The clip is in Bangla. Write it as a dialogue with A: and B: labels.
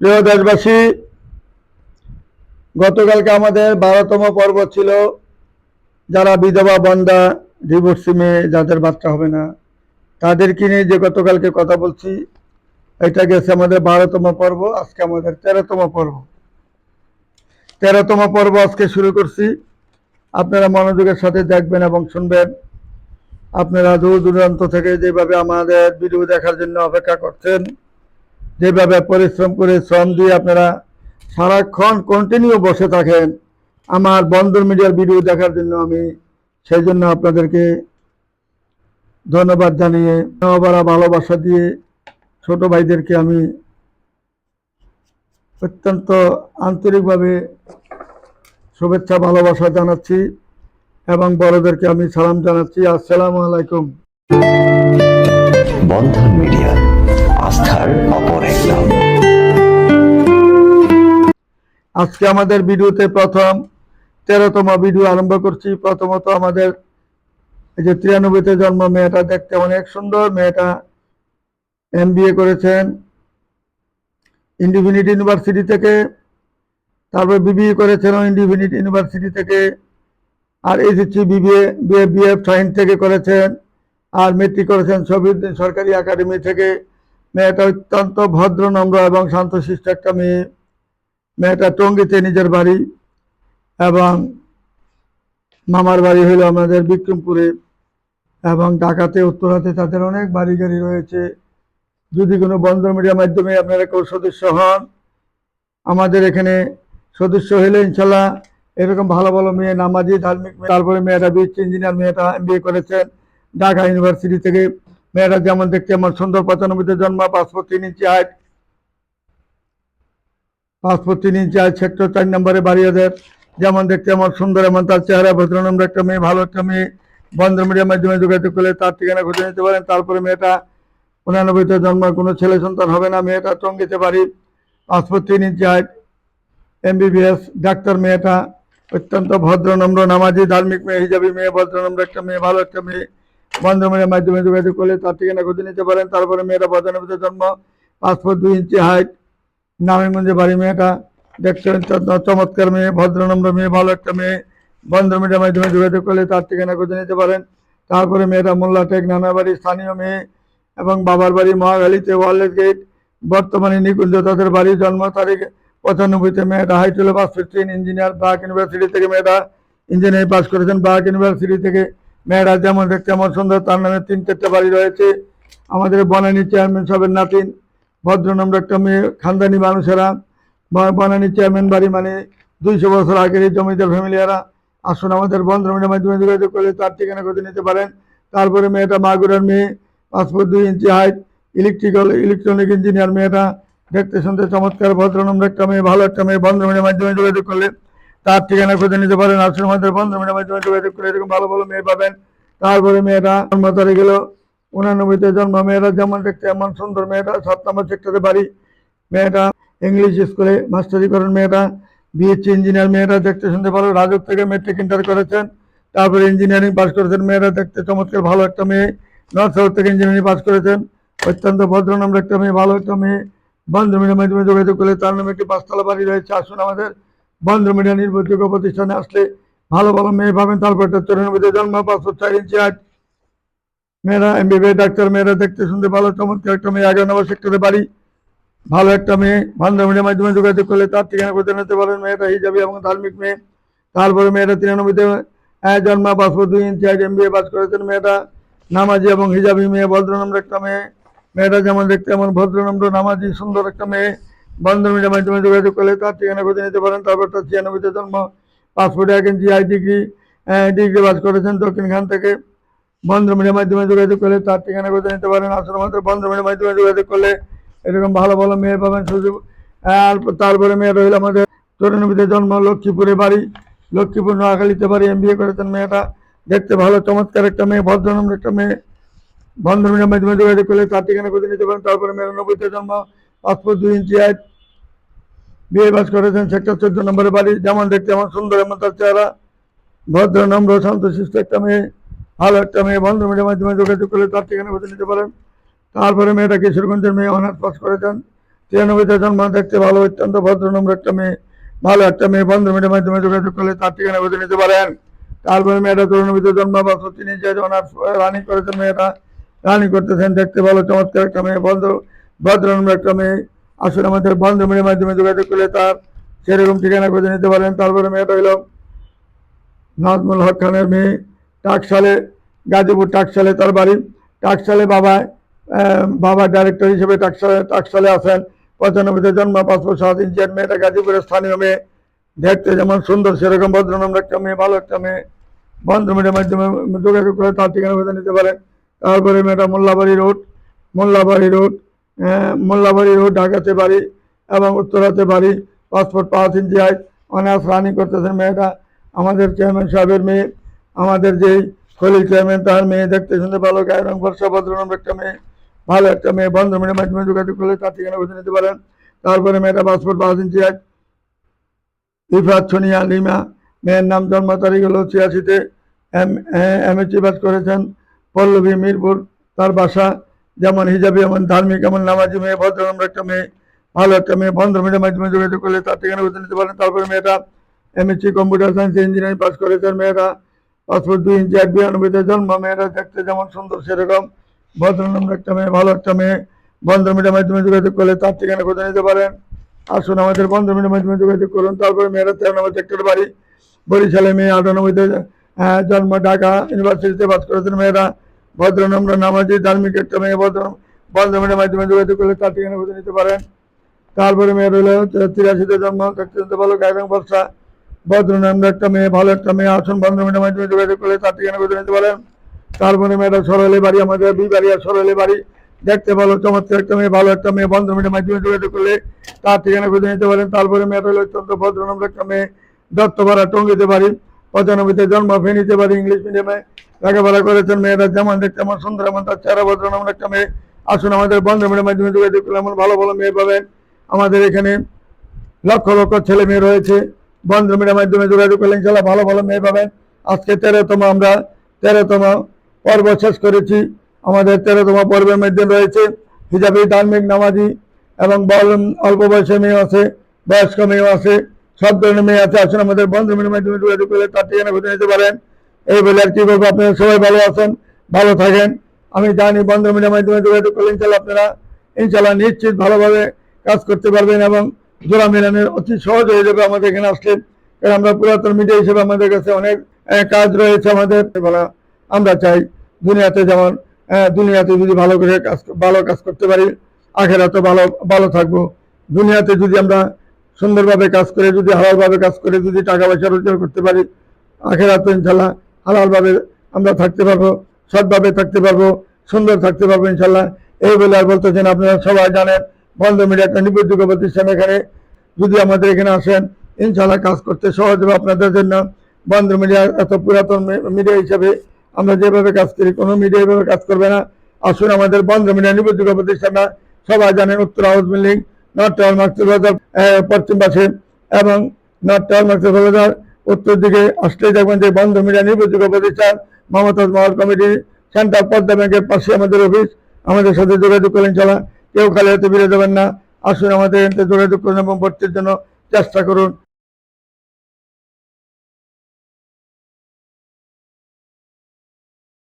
A: প্রিয় দেশবাসী, গতকালকে আমাদের বারোতম পর্ব ছিল। যারা বিধবা বন্দা ডিভোর্সি মেয়ে, যাদের বাচ্চা হবে না, তাদেরকে নিয়ে যে গতকালকে কথা বলছি, এটা গেছে আমাদের বারোতম পর্ব, আজকে আমাদের তেরোতম পর্ব। তেরোতম পর্ব আজকে শুরু করছি। আপনারা মনোযোগের সাথে দেখবেন এবং শুনবেন। আপনারা দূর দূরান্ত থেকে যেভাবে আমাদের ভিডিও দেখার জন্য অপেক্ষা করছেন যেভাবে পরিশ্রম করে শ্রম দিয়ে আপনারা সারাক্ষণ কন্টিনিউ বসে থাকেন, আমার বন্দর মিডিয়ার ভিডিও দেখার জন্য আমি সেই জন্য আপনাদেরকে ধন্যবাদ জানিয়ে নবারা ভালোবাসা দিয়ে ছোট ভাইদেরকে আমি অত্যন্ত আন্তরিকভাবে শুভেচ্ছা, ভালোবাসা জানাচ্ছি এবং বড়দেরকে আমি সালাম জানাচ্ছি। আসসালামু আলাইকুম।
B: বন্ধন মিডিয়া। আস্থার অপর এক নাম
A: আজকে আমাদের ভিডিওতে প্রথম, তেরোতম ভিডিও আরম্ভ করছি। প্রথমত আমাদের এই যে তিরানব্বইতে জন্ম, মেয়েটা দেখতে অনেক সুন্দর। মেয়েটা এম করেছেন, ইন্ডিভিনিট ইউনিভার্সিটি থেকে, তারপর বিবিএ করেছেন ইন্ডিভিনিট ইউনিভার্সিটি থেকে, আর এসএসসি বিবিএ বিএফ, সাইন্স থেকে করেছেন, আর মেট্রিক করেছেন শহীদুদ্দিন সরকারি একাডেমি থেকে। মেয়েটা অত্যন্ত ভদ্র, নম্র এবং শান্তশিষ্ট একটা মেয়ে। মেয়েটা টঙ্গিতে নিজের বাড়ি এবং মামার বাড়ি হলো আমাদের বিক্রমপুরে এবং ঢাকাতে, উত্তরাতে তাদের অনেক বাড়ি গাড়ি রয়েছে। যদি কোনো বন্দর মিডিয়ার মাধ্যমে আপনারা কেউ সদস্য হন, আমাদের এখানে সদস্য হলে ইনশাল্লাহ এরকম ভালো ভালো মেয়ে, নামাজি, ধার্মিক মেয়ে, তারপরে মেয়েটা বিএস ইঞ্জিনিয়ার মেয়েটা এম করেছেন ঢাকা ইউনিভার্সিটি থেকে। মেয়েটা যেমন দেখতে আমার সুন্দর, পঁচানব্বইতে জন্ম পাসপোর্ট তিন ইঞ্চি হাইট পাসপোর্ট তিন ইঞ্চি হাইট সেক্টর চার নম্বরে বাড়ি ওদের। যেমন দেখতে আমার সুন্দর, এমন তার চেহারা, ভদ্রনম্র একটা মেয়ে, ভালো একটা মেয়ে। বন্ধ মিডিয়ার মাধ্যমে যোগাযোগ করলে তার ঠিকানা খুঁজে নিতে পারেন। তারপরে মেয়েটা উনানব্বইতে জন্ম, কোনো ছেলে সন্তান হবে না। মেয়েটা টঙ্গিতে বাড়ি পাসপোর্ট তিন ইঞ্চি হাইট এমবিবিএস ডাক্তার মেয়েটা। অত্যন্ত ভদ্র নম্র নামাজি, ধার্মিক মেয়ে, হিজাবি মেয়ে ভদ্র নম্র একটা মেয়ে, ভালো একটা মেয়ে। বন্ধ মেয়ের মাধ্যমে যোগাযোগ করলে তার ঠিকানা খুঁজে নিতে পারেন। তারপরে মেয়েটা পঁচানব্বইতে জন্ম পাসপোর্ট দুই ইঞ্চি হাইট নারায়ণগঞ্জে বাড়ি মেয়েটা। দেখছেন চমৎকার মেয়ে ভদ্র নম্র মেয়ে, ভালো একটা মেয়ে। বন্ধ মিডিয়ার মাধ্যমে যোগাযোগ করলে তার ঠিকানা খুঁজে নিতে পারেন। তারপরে মেয়েটা মোল্লা টেক নানা বাড়ি, স্থানীয় মেয়ে এবং বাবার বাড়ি মহাখালীতে ওয়ারলেস গেট। বর্তমানে নিকুঞ্জ তাদের বাড়ি, জন্ম তারিখ পঁচানব্বইতে মেয়েটা হাই টুলে পাস ফিফটিন ইঞ্জিনিয়ার বাক ইউনিভার্সিটি থেকে মেয়েটা ইঞ্জিনিয়ারিং পাস করেছেন। বাক ইউনিভার্সিটি থেকে মেয়েরা যেমন দেখতে আমার সুন্দর, তার নামে তিন চারটে বাড়ি রয়েছে। আমাদের বনানী চেয়ারম্যান সাহেবের নাতিন, ভদ্রনম্র একটা মেয়ে, খানদানি মানুষেরা। বনানী চেয়ারম্যান বাড়ি মানে দুইশো বছর আগের এই জমিদার ফ্যামিলিয়ারা। আসুন আমাদের বন্ধুমিনের মাধ্যমে যোগাযোগ করলে তার ঠিকানা করে নিতে পারেন। তারপরে মেয়েটা মাগুরার মেয়ে পাসপোর্ট দুই inch height electrical electronic engineer মেয়েটা। দেখতে শুনতে চমৎকার, ভদ্রনম্র একটা মেয়ে, ভালো একটা মেয়ে। বন্ধুমিনের মাধ্যমে যোগাযোগ করলে তার ঠিকানা খুঁজে নিতে পারেন আসুন আমাদের বন্ধুমিনের মাধ্যমে যোগাযোগ করে এরকম ভালো ভালো মেয়ে পাবেন। তারপরে মেয়েটা জন্ম গেল উনানব্বইতে জন্ম মেয়েরা যেমন দেখতে এমন সুন্দর মেয়েটা, সাত নম্বর সেক্টরে বাড়ি। মেয়েটা ইংলিশ স্কুলে মাস্টারি করেন মেয়েটা বিএসসি ইঞ্জিনিয়ার মেয়েরা দেখতে শুনতে ভালো, রাজক থেকে মেট্রিক ইন্টার করেছেন। তারপরে ইঞ্জিনিয়ারিং পাস করেছেন মেয়েরা দেখতে চমৎকার ভালো একটা মেয়ে নর্থ সাউথ থেকে ইঞ্জিনিয়ারিং পাস করেছেন। অত্যন্ত ভদ্র নম্র একটা মেয়ে, ভালো একটা মেয়ে। বন্ধ মিডিয়ার মাধ্যমে যোগাযোগ করলে তার নামে একটি পাঁচতলা বাড়ি রয়েছে, আসুন আমাদের বন্ধ মিডিয়া নির্ভরযোগ্য প্রতিষ্ঠানে আসলে ভালো ভালো মেয়ে পাবেন। তারপর একটা চৌরানব্বইতে জন্ম পাসপোর্ট চার ইঞ্চি আট মেয়েরা এমবিবিএ ডাক্তার মেয়েরা দেখতে শুনতে ভালো, চমৎকার একটা মেয়ে। এগারো নম্বর সেক্টরে বাড়ি। ভালো একটা মেয়ে। বান্ধবীর মাধ্যমে যোগাযোগ করলে তার ঠিকানা করতে নিতে পারেন। মেয়েটা হিজাবি এবং ধার্মিক মেয়ে। তারপরে মেয়েটা তিরানব্বইতে জন্মা পাসপোর্ট দুই ইঞ্চি আইট এমবিএ পাস করেছেন। মেয়েটা নামাজি এবং হিজাবি মেয়ে, ভদ্রনম্র একটা মেয়ে। মেয়েটা যেমন দেখতে এমন ভদ্রনম্র, নামাজি, সুন্দর একটা মেয়ে। বান্ধবীর মাধ্যমে যোগাযোগ করলে তার ঠিকানা করতে নিতে পারেন। তারপর তার ছিয়ানব্বইতে জন্ম, পাসপোর্ট এক inch I degree degree pass করেছেন দক্ষিণখান থেকে। বন্ধুমিনের মাধ্যমে যোগাযোগ করলে তার ঠিকানা করতে নিতে পারেন। আসলে আমাদের বন্ধুমিনের মাধ্যমে যোগাযোগ করলে এরকম ভালো ভালো মেয়ে পাবেন সুযোগ। আর তারপরে মেয়ে রইল আমাদের চৌরানব্বইতে জন্ম, লক্ষ্মীপুরে বাড়ি। লক্ষ্মীপুর, নোয়াখালীতে বাড়ি এম করেছেন মেয়েটা। দেখতে ভালো, চমৎকার একটা মেয়ে, ভদ্রনম্র একটা মেয়ে। বন্ধুমিনের মাধ্যমে যোগাযোগ করলে তার ঠিকানা নিতে পারেন। তারপরে মেয়ের নব্বইতে জন্ম পাসপোর্ট দুই ইঞ্চি হাইট বিয়ে বাস করেছেন সেক্টর চোদ্দ নম্বরে বাড়ি, যেমন দেখতে এমন সুন্দর এমন তার চেহারা। ভদ্র, নম্র শান্তশিষ্ট একটা মেয়ে, ভালো একটা মেয়ে বন্ধুমিনের মাধ্যমে যোগাযোগ করলে তার ঠিকানা করতে নিতে পারেন। তারপরে মেয়েটা কিশোরগঞ্জের মেয়ে অনার্স পাস করেছেন। তিরানব্বইতে জন্ম, দেখতে ভালো, অত্যন্ত ভদ্রনম্র একটা মেয়ে, ভালো একটা মেয়ে, বন্ধু মিডিয়ার মাধ্যমে যোগাযোগ করলে তার ঠিকানা খুঁজে নিতে পারেন। তারপরে মেয়েটা চৌরানব্বইতে জন্ম বছর তিনি যে অনার্স রানিং করেছেন মেয়েটা। রানিং করতেছেন দেখতে ভালো, চমৎকার একটা মেয়ে, বন্ধু ভদ্রনম্র একটা মেয়ে আসলে আমাদের বন্ধু মাধ্যমে যোগাযোগ করলে তার সেরকম ঠিকানা খুঁজে নিতে পারেন। তারপরে মেয়েটা হইল নাজমুল হক খানের মেয়ে টাকসালে গাজীপুর টাকসালে তার বাড়ি। টাকসালে বাবা বাবা ডাইরেক্টর হিসেবে টাকসালে টাকসালে আছেন। পঁচানব্বইতে জন্ম পাসপোর্ট সাত ইঞ্চিয়ার মেয়েটা গাজীপুরের স্থানীয় মেয়ে। দেখতে যেমন সুন্দর, সেরকম ভদ্রনম্র একটা মেয়ে, ভালো একটা মেয়ে। বন্ধু মেয়ের মাধ্যমে যোগাযোগ করে তার ঠিকানা বেঁধে নিতে পারেন। তারপরে মেয়েটা Mollabari road Mollabari road. Mollabari road ঢাকাতে বাড়ি এবং উত্তরাতে বাড়ি পাসপোর্ট পাঁচ ইঞ্চি আয় অনার্স রানিং করতেছেন মেয়েটা আমাদের চেয়ারম্যান সাহেবের মেয়ে আমাদের যেই খলিল চেয়ারম্যান তার মেয়ে দেখতে শুনতে ভালো গায়ের রং বর্ষা ভদ্রনম্র একটা মেয়ে ভালো একটা মেয়ে বন্ধু মেয়ের মাধ্যমে যোগাযোগ করলে তার ঠিকানা বেঁধে নিতে পারেন তারপরে মেয়েটা পাসপোর্ট পাঁচ ইঞ্চি আয় ইফরাত সোনিয়া লিমা মেয়ের নাম জন্ম তারিখ হলো ছিয়াশিতে এম এম এস পাস করেছেন পল্লবী মিরপুর তার বাসা যেমন হিজাবি এমন ধার্মিক এমন নামাজি মেয়ে ভদ্র ভদ্রনম্র একটা মেয়ে, ভালো একটা মেয়ে, বন্ধ মিডিয়ার মাধ্যমে যোগাযোগ করলে তার ঠিকানা বেঁধে নিতে পারেন। তারপরে মেয়েটা MSc computer science engineering pass করেছেন মেয়েরা পাসপোর্ট দুই ইঞ্চি এক বিরানব্বইতে জন্ম। মেয়েরা দেখতে যেমন সুন্দর, সেরকম। ভদ্র ভদ্রনম্র একটা মেয়ে, ভালো একটা মেয়ে, বন্ধ মিডিয়ার মাধ্যমে যোগাযোগ করলে তার ঠিকানা খুঁজে নিতে পারেন। আসুন আমাদের বন্ধ মিডিয়ার মাধ্যমে যোগাযোগ করুন। তারপরে মেয়েরা তেরো নম্বর সেক্টর বাড়ি। বরিশালে মেয়ে আটানব্বইতে জন্ম ঢাকা ইউনিভার্সিটিতে পাস করেছেন। মেয়েরা ভদ্রনম্র নামাজি, ধার্মিক একটা মেয়ে ভদ্র। বন্ধ মাধ্যমে যোগাযোগ করলে তার ঠিকানা খুঁজে নিতে পারেন। তারপরে মেয়ের হলো তিরাশিতে জন্ম শুনতে ভালো গায়ের রং বর্ষা। ভদ্রনাম একটা মেয়ে, ভালো একটা মেয়ে, আসুন বন্ধ মাধ্যমে যোগাযোগ করলে তার ঠিকানা খুঁজে নিতে পারেন। তারপরে মেয়েটা সরলে বাড়ি, আমাদের দুই বাড়ি আর সরলে বাড়ি। দেখতে ভালো, চমৎকার একটা মেয়ে, ভালো একটা মেয়ে বন্ধ মিডিয়ার মাধ্যমে যোগাযোগ করলে তার ঠিকানা খুঁজে নিতে পারেন। তারপরে মেয়েটা হলো অত্যন্ত ভদ্রনাম একটা মেয়ে। দত্তপাড়া, টঙ্গিতে বাড়ি। পঁচানব্বইতে জন্ম, ফেনীতে বাড়ি, ইংলিশ মিডিয়ামে লেখাপড়া করেছেন। মেয়েরা যেমন দেখতে এমন সুন্দর, এমন তার চেহারা ভদ্রনাম একটা মেয়ে। আসুন, আমাদের বন্ধ মিডিয়ার মাধ্যমে যোগাযোগ করলে এমন ভালো ভালো মেয়ে পাবেন। আমাদের এখানে লক্ষ লক্ষ ছেলে মেয়ে রয়েছে। বন্ধ মিডিয়ার মাধ্যমে যোগাযোগ করলে ইনশাল্লাহ ভালো ভালো মেয়ে পাবেন। আজকে তেরোতম আমরা, তেরোতম পর্ব শেষ করেছি। আমাদের তেরোতম পর্বের মধ্যে রয়েছে হিজাবি ধার্মিক নামাজি এবং অল্প বয়সের মেয়ে আছে, বয়স্ক মেয়েও আছে। সব ধরনের মেয়ে আছে, আসুন আমাদের বন্ধ মিডিয়ার মাধ্যমে যোগাযোগ করলে তার ঠিকানা খুঁজে নিতে পারেন। এই বলে আর কি বলব, আপনারা সবাই ভালো আছেন, ভালো থাকেন। আমি জানি বন্ধ মিডিয়ার মাধ্যমে যোগাযোগ করলে ইনশাল্লাহ আপনারা ইনশাল্লাহ নিশ্চিত ভালোভাবে কাজ করতে পারবেন এবং জোড়া মেলানোর অতি সহজ হয়ে যাবে আমাদের এখানে আসলে। কারণ আমরা পুরাতন মিডিয়া হিসেবে আমাদের কাছে অনেক কাজ রয়েছে আমাদের। বলা, আমরা চাই দুনিয়াতে যেমন দুনিয়াতে যদি ভালো করে কাজ, ভালো কাজ করতে পারি, আখেরাতে ভালো ভালো থাকব। দুনিয়াতে যদি আমরা সুন্দরভাবে কাজ করে যদি, হালালভাবে কাজ করে যদি টাকা পয়সা রোজগার করতে পারি, আখেরাতে ইনশাল্লাহ হালালভাবে আমরা থাকতে পারব, সৎভাবে থাকতে পারব, সুন্দর থাকতে পারব ইনশাল্লাহ। এই বলে আর বলতেছেন আপনারা সবাই জানেন, বন্ধ মিডিয়া একটা নির্ভরযোগ্য প্রতিষ্ঠান এখানে। যদি আমাদের এখানে আসেন, ইনশাল্লাহ কাজ করতে সহজ হবে আপনাদের জন্য। বন্ধ মিডিয়া এত পুরাতন মিডিয়া হিসেবে আমরা যেভাবে কাজ করি, কোনো মিডিয়া এভাবে কাজ করবে না। আসুন আমাদের বন্ধ মিডিয়া নির্ভরযোগ্য প্রতিষ্ঠানটা সবাই জানেন, উত্তর house building. North tower market বাজার পশ্চিম পাশে এবং নর্থ টাওয়ার বাজার উত্তর দিকে যে বন্ধ মিডিয়া নির্ভরযোগ্য প্রতিষ্ঠান মমতাজ মহল কমিটি, সেন্ট্রাল পদ্মা ব্যাংকের পাশে আমাদের অফিস। আমাদের সাথে যোগাযোগ করেন চলা কেউ খালি হাতে ফিরে যাবেন না। আসুন আমাদের যোগাযোগ করুন এবং ভর্তির জন্য চেষ্টা করুন।